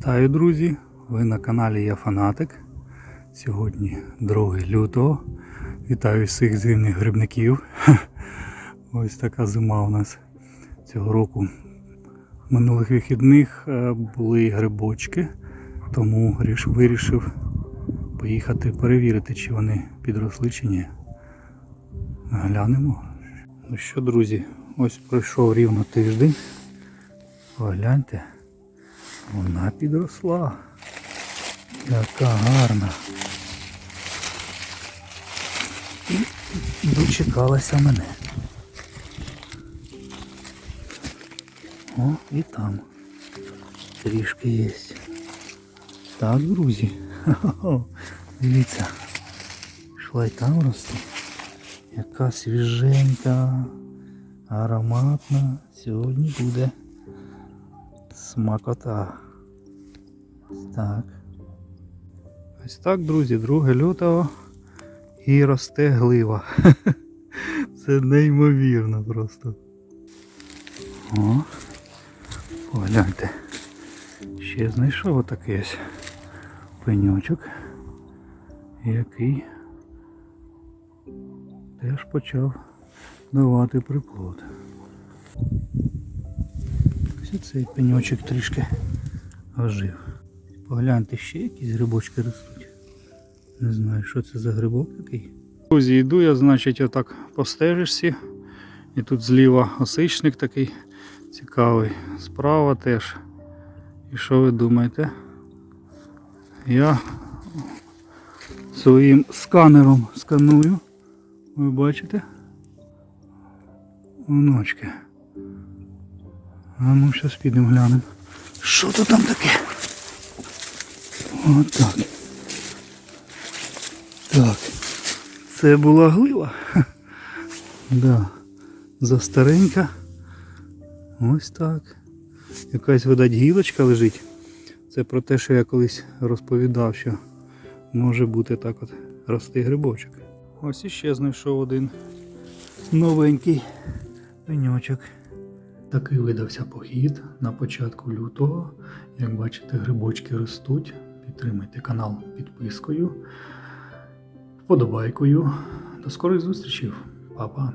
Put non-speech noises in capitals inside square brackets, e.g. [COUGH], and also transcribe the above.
Вітаю, друзі! Ви на каналі Я Фанатик. Сьогодні 2 лютого. Вітаю всіх зимних грибників. [LAUGHS] Ось така зима у нас цього року. Минулих вихідних е, були грибочки, тому вирішив поїхати перевірити, чи вони підросли чи ні. Глянемо. Ну що, друзі, ось пройшов рівно тиждень. Погляньте. Вона підросла. Яка гарна. І дочекалася мене. О, і там. Трішки є. Так, друзі. Хо-хо. [LAUGHS] Дивіться. Йшла й там росте. Яка свіженька, ароматна. Сьогодні буде смакота. Так. Ось так, друзі, 2 лютого і росте глива. [LAUGHS] Це неймовірно просто. О, погляньте. Ще знайшов отакий ось пеньочок, який теж почав давати приплод. Ось цей пеньочок трішки ожив. Погляньте, ще якісь грибочки ростуть. Не знаю, що це за грибок такий. Друзі, йду я, значить, отак по стежечці. І тут зліва осичник такий цікавий. Справа теж. І що ви думаєте? Я своїм сканером сканую. Ви бачите? Оночки. А ну зараз підемо глянемо. Що то там таке? От так. Так. Це була глива. [LAUGHS] Да. Застаренька. Ось так. Якась, видать, гілочка лежить. Це про те, що я колись розповідав, що може бути так от рости грибочок. Ось іще знайшов один новенький пеньочок. Такий видався похід на початку лютого. Як бачите, грибочки ростуть. Підтримайте канал підпискою, вподобайкою. До скорих зустрічей. Па-па.